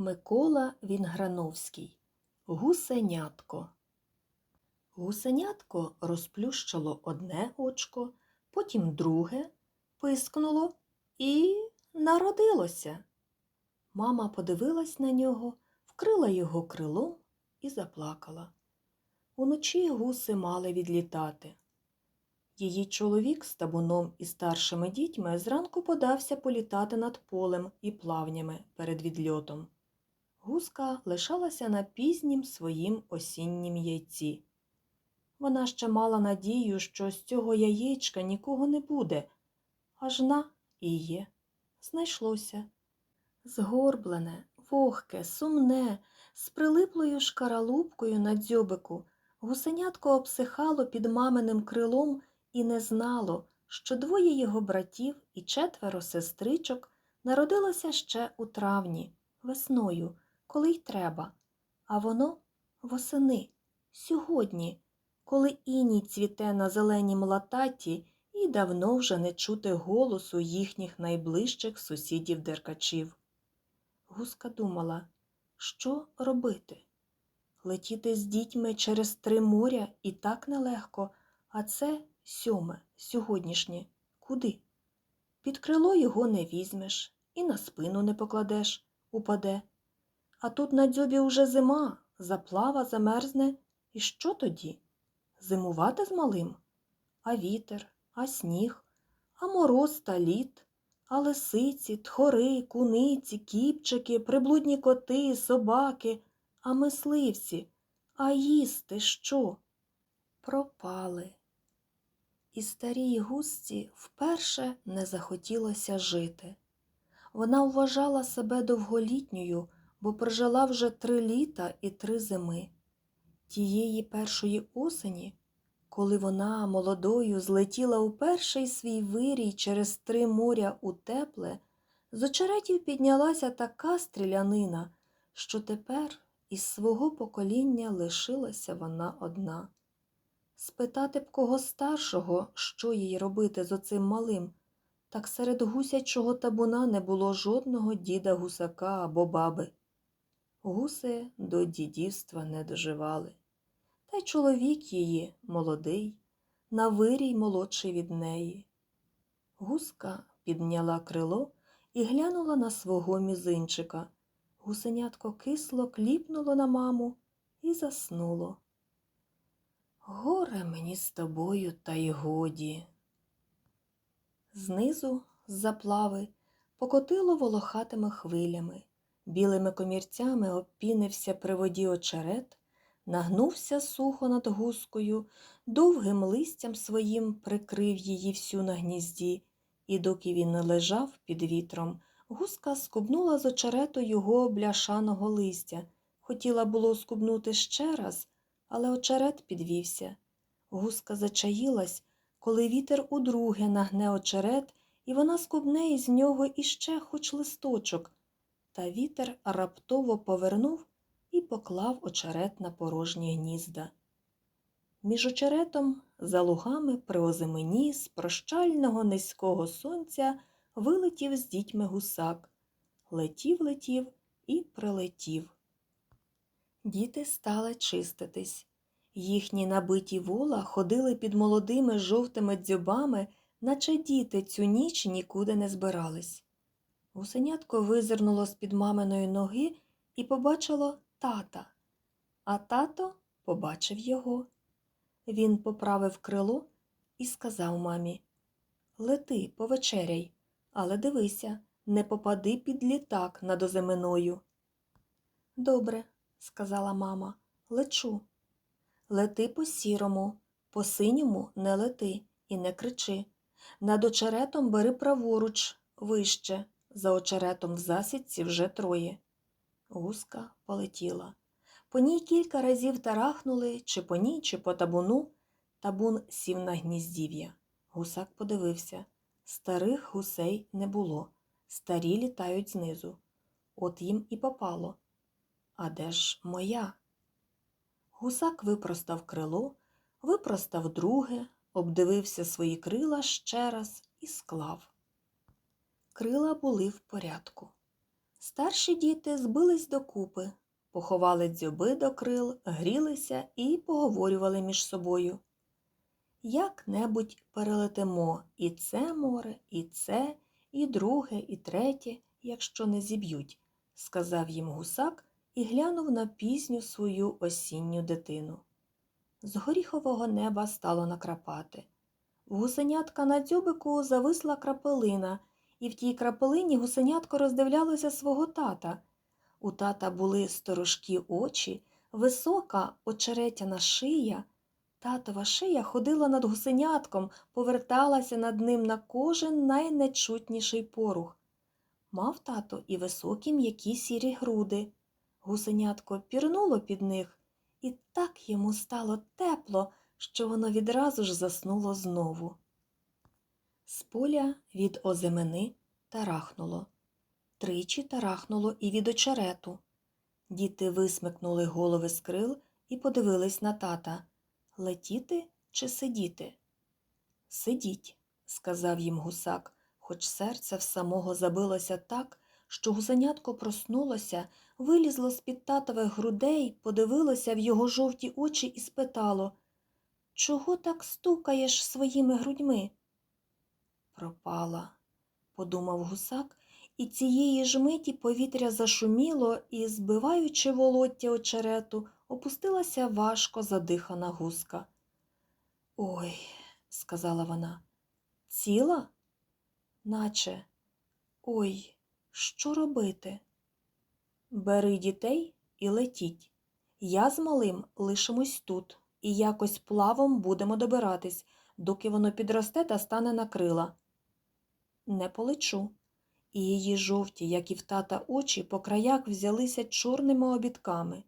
Микола Вінграновський Гусенятко Гусенятко розплющило одне очко, потім друге, пискнуло і народилося. Мама подивилась на нього, вкрила його крилом і заплакала. Уночі гуси мали відлітати. Її чоловік з табуном і старшими дітьми зранку подався політати над полем і плавнями перед відльотом. Гуска лишалася на пізнім своїм осіннім яйці. Вона ще мала надію, що з цього яєчка нікого не буде, аж на і є. Знайшлося. Згорблене, вогке, сумне, з прилиплою шкаралупкою на дзьобику, гусенятко обсихало під маминим крилом і не знало, що двоє його братів і четверо сестричок народилося ще у травні, весною, коли й треба, а воно восени, сьогодні, коли іній цвіте на зеленім лататі і давно вже не чути голосу їхніх найближчих сусідів деркачів. Гуска думала, що робити? Летіти з дітьми через три моря і так нелегко, а це сьоме, сьогоднішнє. Куди? Під крило його не візьмеш і на спину не покладеш, упаде. А тут на дзьобі уже зима, заплава замерзне. І що тоді? Зимувати з малим? А вітер, а сніг, а мороз та лід, а лисиці, тхори, куниці, кіпчики, приблудні коти, собаки, а мисливці, а їсти що? Пропали. І старій гусці вперше не захотілося жити. Вона вважала себе довголітньою, бо прожила вже три літа і три зими. Тієї першої осені, коли вона молодою злетіла у перший свій вирій через три моря у тепле, з очеретів піднялася така стрілянина, що тепер із свого покоління лишилася вона одна. Спитати б кого старшого, що їй робити з оцим малим, так серед гусячого табуна не було жодного діда гусака або баби. Гуси до дідівства не доживали. Та й чоловік її молодий, на вирій молодший від неї. Гуска підняла крило і глянула на свого мізинчика. Гусенятко кисло кліпнуло на маму і заснуло. Горе мені з тобою, та й годі. Знизу, з заплави, покотило волохатими хвилями, білими комірцями обпінився при воді очерет, нагнувся сухо над гускою, довгим листям своїм прикрив її всю на гнізді, і доки він не лежав під вітром, гуска скубнула з очерету його бляшаного листя. Хотіла було скубнути ще раз, але очерет підвівся. Гуска зачаїлась, коли вітер удруге нагне очерет, і вона скубне із нього іще хоч листочок. Та вітер раптово повернув і поклав очерет на порожні гнізда. Між очеретом, за лугами при озимені з прощального низького сонця вилетів з дітьми гусак. Летів, летів і прилетів. Діти стали чиститись. Їхні набиті вола ходили під молодими жовтими дзьобами, наче діти цю ніч нікуди не збирались. Гусенятко визирнуло з-під маминої ноги і побачило тата, а тато побачив його. Він поправив крило і сказав мамі Лети, повечеряй, але дивися, не попади під літак над озиминою. Добре, сказала мама, лечу. Лети по сірому, по синьому не лети і не кричи. Над очеретом бери праворуч, вище, за очеретом в засідці вже троє. Гуска полетіла. По ній кілька разів тарахнули, чи по ній, чи по табуну. Табун сів на гніздів'я. Гусак подивився. Старих гусей не було. Старі літають знизу. От їм і попало. А де ж моя? Гусак випростав крило, випростав друге, обдивився свої крила ще раз і склав. Крила були в порядку. Старші діти збились докупи, поховали дзьоби до крил, грілися і поговорювали між собою. Як-небудь перелетимо і це море, і це, і друге, і третє, якщо не зіб'ють, сказав їм гусак і глянув на пізню свою осінню дитину. З горіхового неба стало накрапати. В гусенятка на дзьобику зависла крапелина, і в тій крапелині гусенятко роздивлялося свого тата. У тата були сторожкі очі, висока очеретяна шия. Татова шия ходила над гусенятком, поверталася над ним на кожен найнечутніший порух. Мав тато і високі м'які сірі груди. Гусенятко пірнуло під них, і так йому стало тепло, що воно відразу ж заснуло знову. З поля від озимини тарахнуло. Тричі тарахнуло і від очерету. Діти висмикнули голови з крил і подивились на тата летіти чи сидіти? Сидіть, сказав їм гусак, хоч серце в самого забилося так, що гусенятко проснулося, вилізло з-під татових грудей, подивилося в його жовті очі і спитало Чого так стукаєш своїми грудьми? Пропала, подумав гусак, і цієї ж миті повітря зашуміло і, збиваючи волоття очерету, опустилася важко задихана гуска. Ой, сказала вона, ціла? Наче, ой, що робити? Бери дітей і летіть. Я з малим лишимось тут і якось плавом будемо добиратись, доки воно підросте та стане на крила. Не полечу. І її жовті, як і в тата очі, по краях взялися чорними обідками.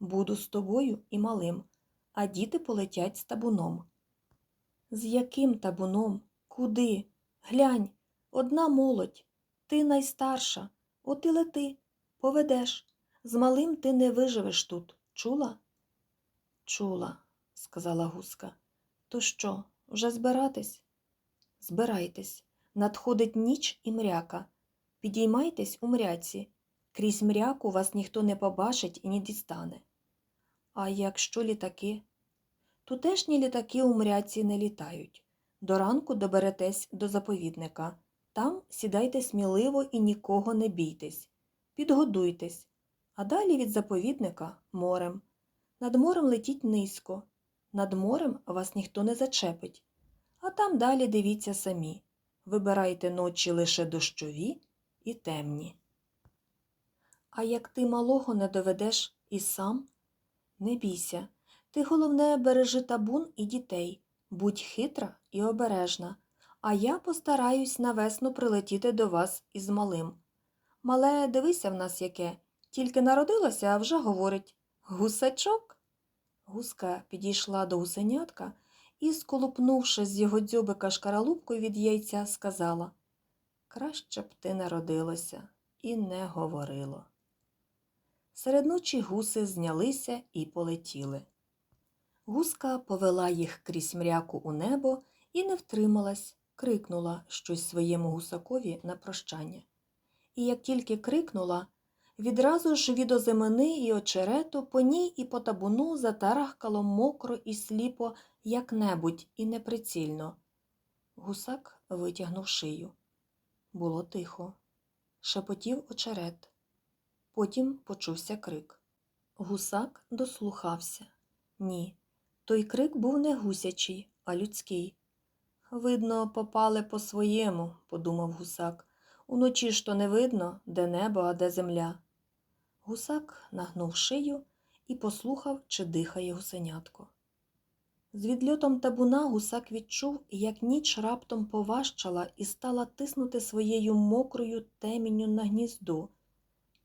Буду з тобою і малим, а діти полетять з табуном. З яким табуном? Куди? Глянь, одна молодь, ти найстарша, от і лети, поведеш. З малим ти не виживеш тут. Чула? Чула, сказала гуска. То що, вже збиратись? Збирайтесь. Надходить ніч і мряка. Підіймайтесь у мряці. Крізь мряку вас ніхто не побачить і не дістане. А якщо літаки? Тутешні літаки у мряці не літають. До ранку доберетесь до заповідника. Там сідайте сміливо і нікого не бійтесь. Підгодуйтесь. А далі від заповідника морем. Над морем летіть низько. Над морем вас ніхто не зачепить. А там далі дивіться самі. Вибирайте ночі лише дощові і темні. А як ти малого не доведеш і сам? Не бійся. Ти, головне, бережи табун і дітей. Будь хитра і обережна, а я постараюсь на весну прилетіти до вас із малим. Мале, дивися в нас яке, тільки народилося, а вже говорить Гусачок. Гуска підійшла до гусенятка і, сколупнувши з його дзьобика шкаралупкою від яйця, сказала Краще б ти народилося і не говорило. Серед ночі гуси знялися і полетіли. Гуска повела їх крізь мряку у небо і не втрималась, крикнула щось своєму гусакові на прощання. І як тільки крикнула, відразу ж від озимини і очерету по ній і по табуну затарахкало мокро і сліпо як-небудь і неприцільно. Гусак витягнув шию. Було тихо. Шепотів очерет. Потім почувся крик. Гусак дослухався. Ні, той крик був не гусячий, а людський. Видно, попали по своєму, подумав гусак. Уночі ж то не видно, де небо, а де земля. Гусак нагнув шию і послухав, чи дихає гусенятко. З відльотом табуна гусак відчув, як ніч раптом поважчала і стала тиснути своєю мокрою темінню на гніздо.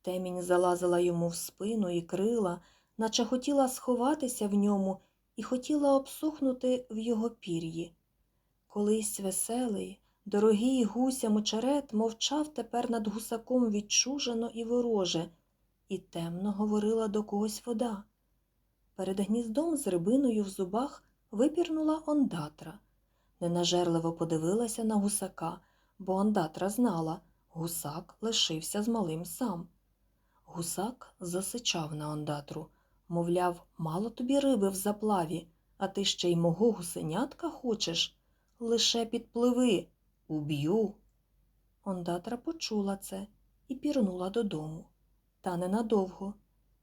Темінь залазила йому в спину і крила, наче хотіла сховатися в ньому і хотіла обсухнути в його пір'ї. Колись веселий, дорогий гусям очерет мовчав тепер над гусаком відчужено і вороже, і темно говорила до когось вода. Перед гніздом з рибиною в зубах випірнула ондатра. Ненажерливо подивилася на гусака, бо ондатра знала, Гусак лишився з малим сам. Гусак засичав на ондатру, мовляв, мало тобі риби в заплаві, а ти ще й мого гусенятка хочеш? Лише підпливи, уб'ю. Ондатра почула це і пірнула додому. Та ненадовго.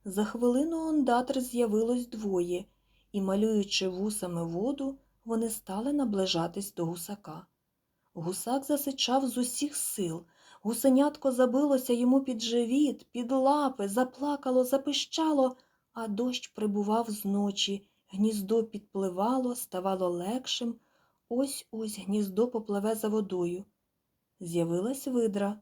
За хвилину ондатр з'явилось двоє, і, малюючи вусами воду, вони стали наближатись до гусака. Гусак засичав з усіх сил. Гусенятко забилося йому під живіт, під лапи, заплакало, запищало, а дощ прибував зночі, гніздо підпливало, ставало легшим. Ось ось гніздо попливе за водою. З'явилась видра.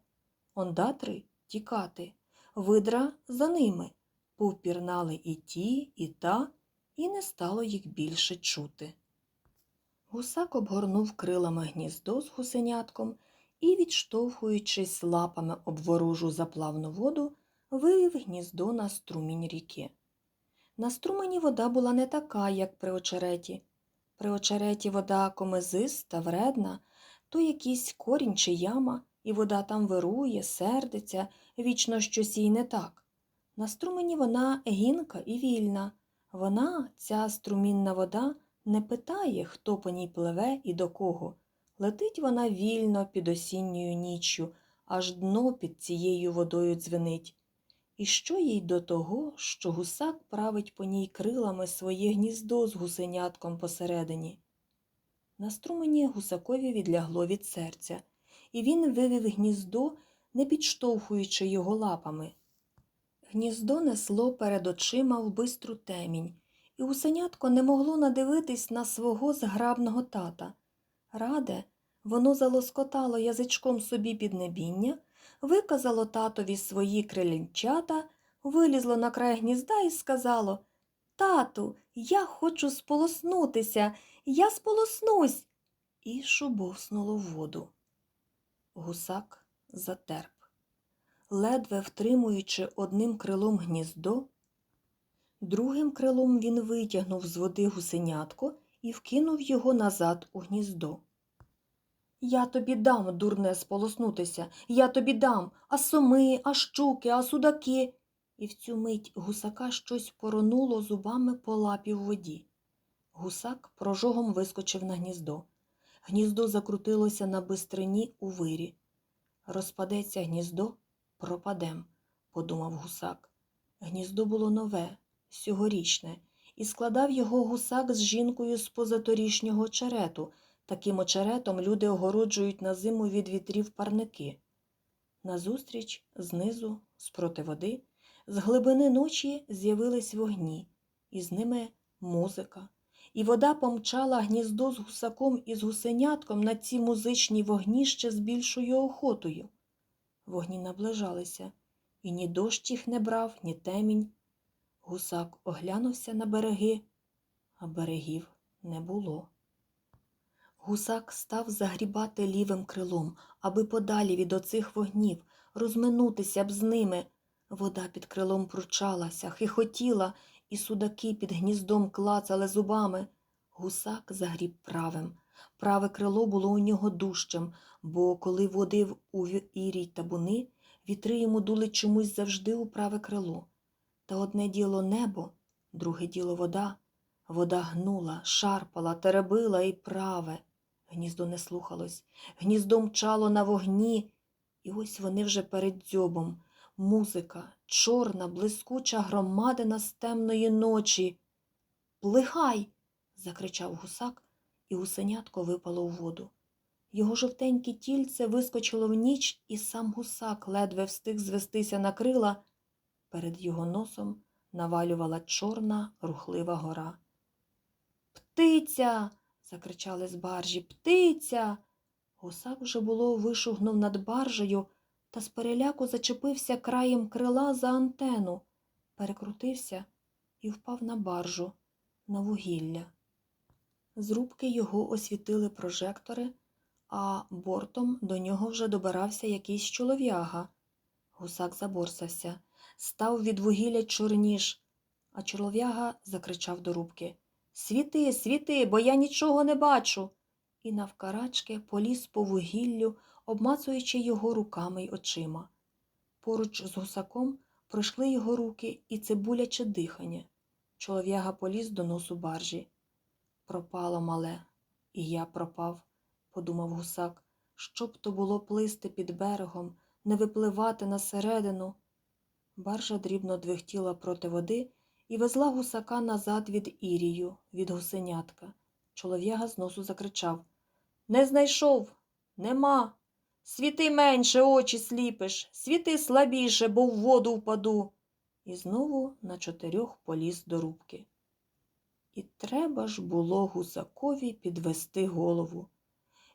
Ондатри тікати. Видра за ними. Повпірнали і ті, і та, і не стало їх більше чути. Гусак обгорнув крилами гніздо з гусенятком і, відштовхуючись лапами об ворожу заплавну воду, вивів гніздо на струмінь ріки. На струмені вода була не така, як при очереті. При очереті вода комизиста, вредна, то якийсь корінь чи яма, і вода там вирує, сердиться, вічно щось їй не так. На струмені вона гінка і вільна. Вона, ця струмінна вода, не питає, хто по ній пливе і до кого. Летить вона вільно під осінньою ніччю, аж дно під цією водою дзвенить. І що їй до того, що гусак править по ній крилами своє гніздо з гусенятком посередині? На струмені гусакові відлягло від серця, і він вивів гніздо, не підштовхуючи його лапами. Гніздо несло перед очима в бистру темінь, і гусенятко не могло надивитись на свого зграбного тата. Раде, воно залоскотало язичком собі під небіння, виказало татові свої крилінчата, вилізло на край гнізда і сказало Тату, я хочу сполоснутися, я сполоснусь. І шубовснуло воду. Гусак затерп. Ледве втримуючи одним крилом гніздо, другим крилом він витягнув з води гусенятко і вкинув його назад у гніздо. Я тобі дам, дурне, сполоснутися, я тобі дам, а соми, а щуки, а судаки. І в цю мить гусака щось поронуло зубами по лапі в воді. Гусак прожогом вискочив на гніздо. Гніздо закрутилося на бистрині у вирі. Розпадеться гніздо, пропадем, подумав гусак. Гніздо було нове, сьогорічне, і складав його гусак з жінкою з позаторішнього очерету. Таким очеретом люди огороджують на зиму від вітрів парники. Назустріч, знизу, спроти води, з глибини ночі з'явились вогні, і з ними музика. І вода помчала гніздо з гусаком і з гусенятком на ці музичні вогні ще з більшою охотою. Вогні наближалися, і ні дощ їх не брав, ні темінь. Гусак оглянувся на береги, а берегів не було. Гусак став загрібати лівим крилом, аби подалі від оцих вогнів, розминутися б з ними. Вода під крилом пручалася, хихотіла, і судаки під гніздом клацали зубами. Гусак загріб правим. Праве крило було у нього дужчим, бо коли водив у ірій табуни, вітри йому дули чомусь завжди у праве крило. Та одне діло небо, друге діло вода. Вода гнула, шарпала, теребила і праве. Гніздо не слухалось, гніздо мчало на вогні, і ось вони вже перед дзьобом. Музика, чорна, блискуча громадина з темної ночі. Плигай. закричав гусак, і гусенятко випало у воду. Його жовтеньке тільце вискочило в ніч, і сам гусак ледве встиг звестися на крила. Перед його носом навалювала чорна рухлива гора. Птиця. закричали з баржі. Птиця. Гусак вже було вишугнув над баржею та з переляку зачепився краєм крила за антену, перекрутився і впав на баржу, на вугілля. З рубки його освітили прожектори, а бортом до нього вже добирався якийсь чолов'яга. Гусак заборсався, став від вугілля чорніш, а чолов'яга закричав до рубки Світи, світи, бо я нічого не бачу. І навкарачки поліз по вугіллю, обмацуючи його руками й очима. Поруч з гусаком пройшли його руки і цибуляче дихання. Чолов'яга поліз до носу баржі. Пропало мале, і я пропав, подумав гусак. Щоб то було плисти під берегом, не випливати на середину. Баржа дрібно двихтіла проти води і везла гусака назад від Ірію, від гусенятка. Чолов'яга з носу закричав Не знайшов, нема. Світи менше, очі сліпиш, світи слабіше, бо в воду впаду. І знову на чотирьох поліз до рубки. І треба ж було гусакові підвести голову.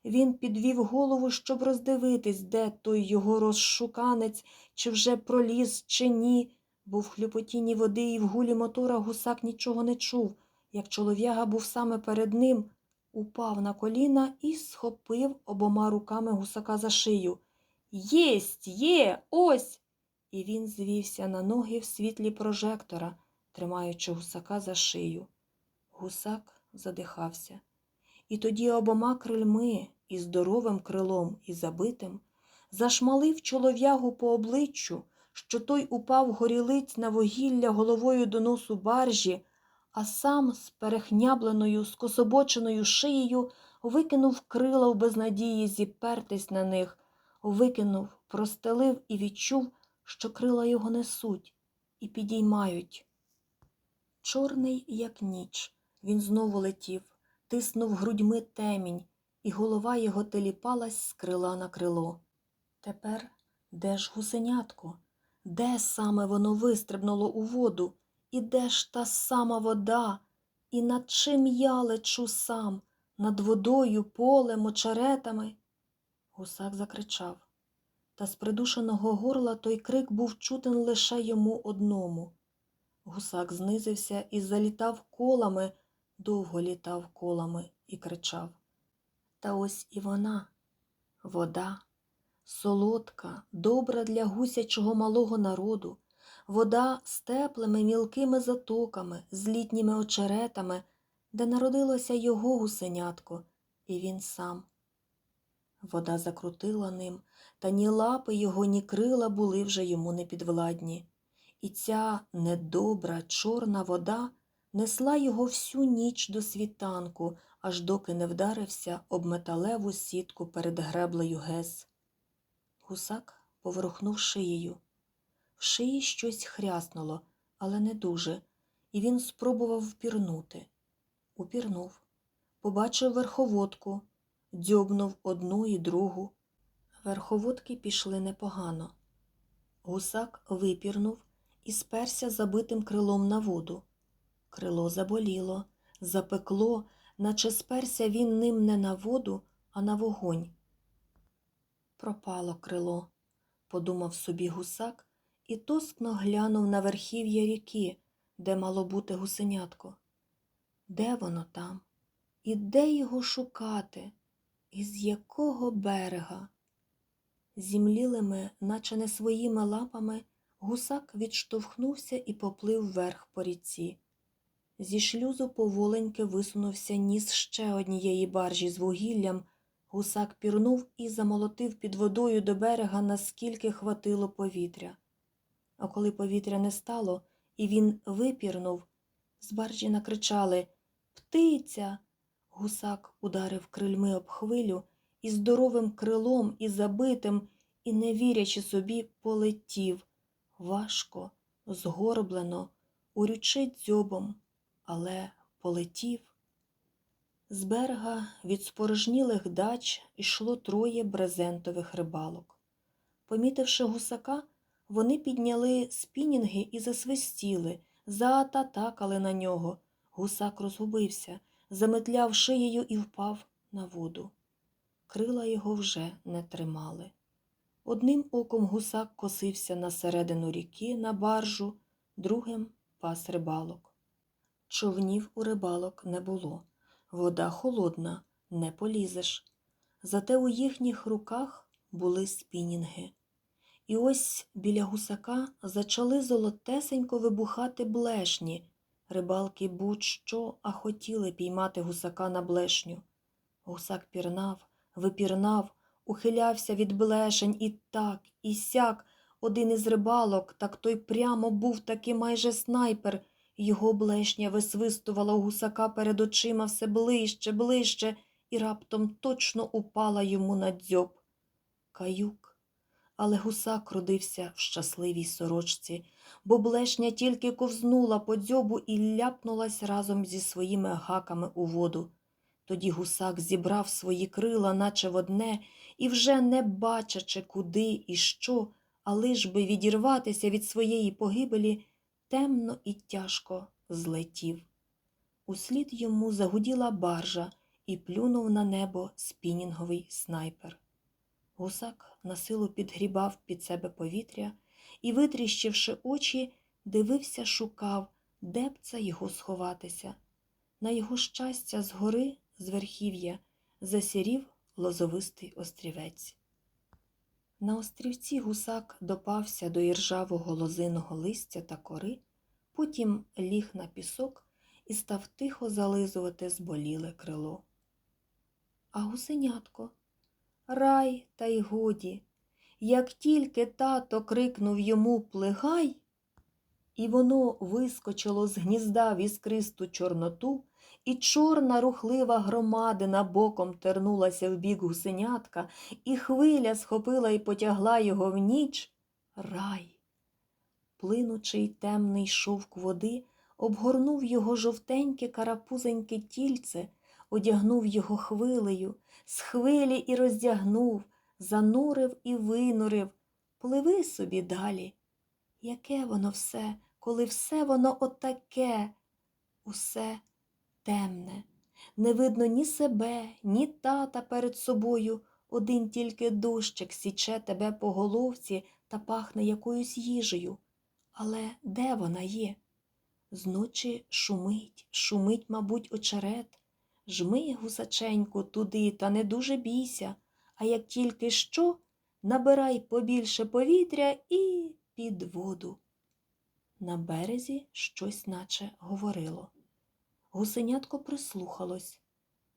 Він підвів голову, щоб роздивитись, де той його розшуканець, чи вже проліз, чи ні, бо в хлюпотінні води і в гулі мотора гусак нічого не чув, як чолов'яга був саме перед ним, упав на коліна і схопив обома руками гусака за шию. Єсть, є, ось. І він звівся на ноги в світлі прожектора, тримаючи гусака за шию. Гусак задихався. І тоді обома крильми, і здоровим крилом, і забитим, зашмалив чолов'ягу по обличчю, що той упав горілиць на вугілля головою до носу баржі, а сам з перехнябленою, скособоченою шиєю викинув крила в безнадії зіпертись на них, викинув, простелив і відчув, що крила його несуть і підіймають. Чорний, як ніч, він знову летів, тиснув грудьми темінь, і голова його теліпалась з крила на крило. Тепер де ж гусенятко? Де саме воно вистрибнуло у воду? І де ж та сама вода? І над чим я лечу сам? Над водою, полем, очеретами? Гусак закричав. Та з придушеного горла той крик був чутен лише йому одному. Гусак знизився і залітав колами, довго літав колами і кричав. Та ось і вона, вода, солодка, добра для гусячого малого народу, вода з теплими мілкими затоками, з літніми очеретами, де народилося його гусенятко, і він сам. Вода закрутила ним, та ні лапи його, ні крила були вже йому непідвладні. І ця недобра чорна вода несла його всю ніч до світанку, аж доки не вдарився об металеву сітку перед греблею Гес. Гусак поворухнув шиєю. Шиї щось хряснуло, але не дуже, і він спробував впірнути. Упірнув. Побачив верховодку, дзьобнув одну і другу. Верховодки пішли непогано. Гусак випірнув і сперся забитим крилом на воду. Крило заболіло, запекло, наче сперся він ним не на воду, а на вогонь. Пропало крило, подумав собі гусак і тоскно глянув на верхів'я ріки, де мало бути гусенятко. Де воно там? І де його шукати? І з якого берега? Зімлілими, наче не своїми лапами, гусак відштовхнувся і поплив вверх по ріці. Зі шлюзу поволеньки висунувся ніс ще однієї баржі з вугіллям. Гусак пірнув і замолотив під водою до берега, наскільки хватило повітря. А коли повітря не стало, і він випірнув, з баржі накричали Птиця. Гусак ударив крильми об хвилю і здоровим крилом, і забитим, і, не вірячи собі, полетів важко, згорблено, урючить дзьобом, але полетів. З берега від спорожнілих дач йшло троє брезентових рибалок. Помітивши гусака, вони підняли спінінги і засвистіли, заататакали на нього. Гусак розгубився, заметляв шиєю і впав на воду. Крила його вже не тримали. Одним оком гусак косився на середину ріки на баржу, другим пас рибалок. Човнів у рибалок не було. Вода холодна, не полізеш. Зате у їхніх руках були спінінги. І ось біля гусака зачали золотесенько вибухати блешні. Рибалки будь-що, а хотіли піймати гусака на блешню. Гусак пірнав, випірнав, ухилявся від блешень і так, і сяк. Один із рибалок, так той прямо був таки майже снайпер. Його блешня висвистувала у гусака перед очима все ближче, ближче, і раптом точно упала йому на дзьоб. Каюк. Але гусак родився в щасливій сорочці, бо блешня тільки ковзнула по дзьобу і ляпнулась разом зі своїми гаками у воду. Тоді гусак зібрав свої крила, наче в одне, і вже не бачачи, куди і що, а лиш би відірватися від своєї погибелі, темно і тяжко злетів. Услід йому загуділа баржа і плюнув на небо спінінговий снайпер. Гусак насилу підгрібав під себе повітря і, витріщивши очі, дивився, шукав, де б це його сховатися. На його щастя, згори, з верхів'я, засірів лозовистий острівець. На острівці гусак допався до іржавого лозиного листя та кори, потім ліг на пісок і став тихо зализувати зболіле крило. А гусенятко, рай та й годі, як тільки тато крикнув йому плигай, і воно вискочило з гнізда в іскристу чорноту, і чорна рухлива громадина боком тернулася в бік гусенятка, і хвиля схопила і потягла його в ніч. Рай. Плинучий темний шовк води обгорнув його жовтеньке карапузеньке тільце, одягнув його хвилею, з хвилі і роздягнув, занурив і винурив. Пливи собі далі. Яке воно все, коли все воно отаке, усе темне, не видно ні себе, ні тата перед собою, один тільки дощик січе тебе по головці та пахне якоюсь їжею. Але де вона є? Зночі шумить, шумить, мабуть, очерет. Жми, гусаченьку, туди та не дуже бійся, а як тільки що, набирай побільше повітря і під воду. На березі щось наче говорило. Гусенятко прислухалось.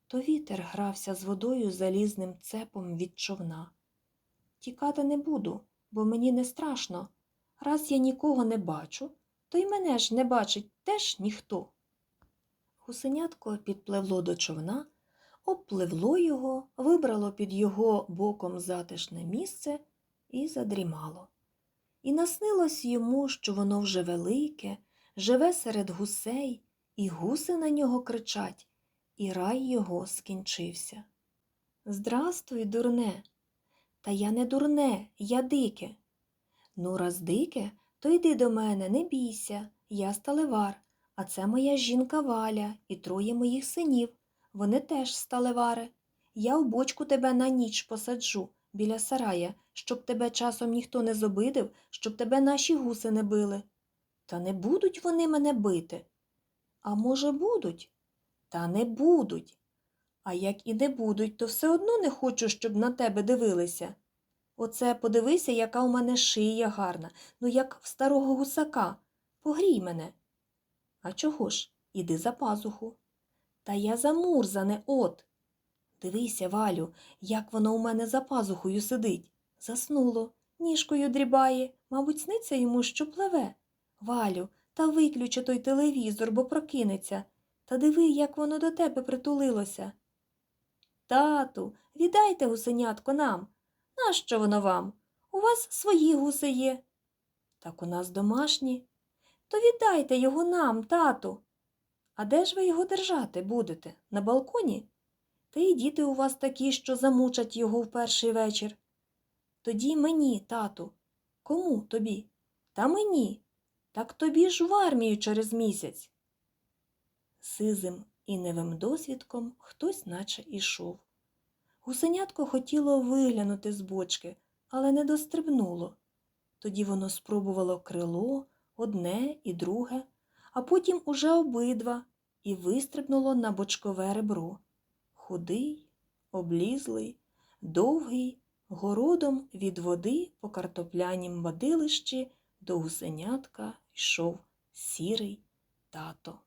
То вітер грався з водою залізним цепом від човна. Тікати не буду, бо мені не страшно. Раз я нікого не бачу, то й мене ж не бачить теж ніхто. Гусенятко підпливло до човна, обпливло його, вибрало під його боком затишне місце і задрімало. І наснилось йому, що воно вже велике, живе серед гусей, і гуси на нього кричать, і рай його скінчився. Здрастуй, дурне. Та я не дурне, я дике. Ну, раз дике, то йди до мене, не бійся, я сталевар, а це моя жінка Валя і троє моїх синів. Вони теж сталевари. Я у бочку тебе на ніч посаджу біля сарая, щоб тебе часом ніхто не зобидив, щоб тебе наші гуси не били. Та не будуть вони мене бити. А може, будуть? Та не будуть. А як і не будуть, то все одно не хочу, щоб на тебе дивилися. Оце подивися, яка у мене шия гарна, ну як в старого гусака. Погрій мене. А чого ж? Іди за пазуху. Та я замурзане, от. Дивися, Валю, як воно у мене за пазухою сидить. Заснуло, ніжкою дрібає, мабуть, сниться йому, що пливе. Валю, та виключи той телевізор, бо прокинеться. Та диви, як воно до тебе притулилося. Тату, віддайте гусенятко нам. Нащо воно вам? У вас свої гуси є. Так у нас домашні. То віддайте його нам, тату. А де ж ви його держати будете? На балконі? Та й діти у вас такі, що замучать його в перший вечір. Тоді мені, тату. Кому тобі? Та мені. Так тобі ж в армію через місяць. Сизим і невим досвідком хтось наче ішов. Гусенятко хотіло виглянути з бочки, але не дострибнуло. Тоді воно спробувало крило, одне і друге, а потім уже обидва і вистрибнуло на бочкове ребро. Худий, облізлий, довгий, городом від води по картоплянім водилищі до гусенятка йшов сірий тато.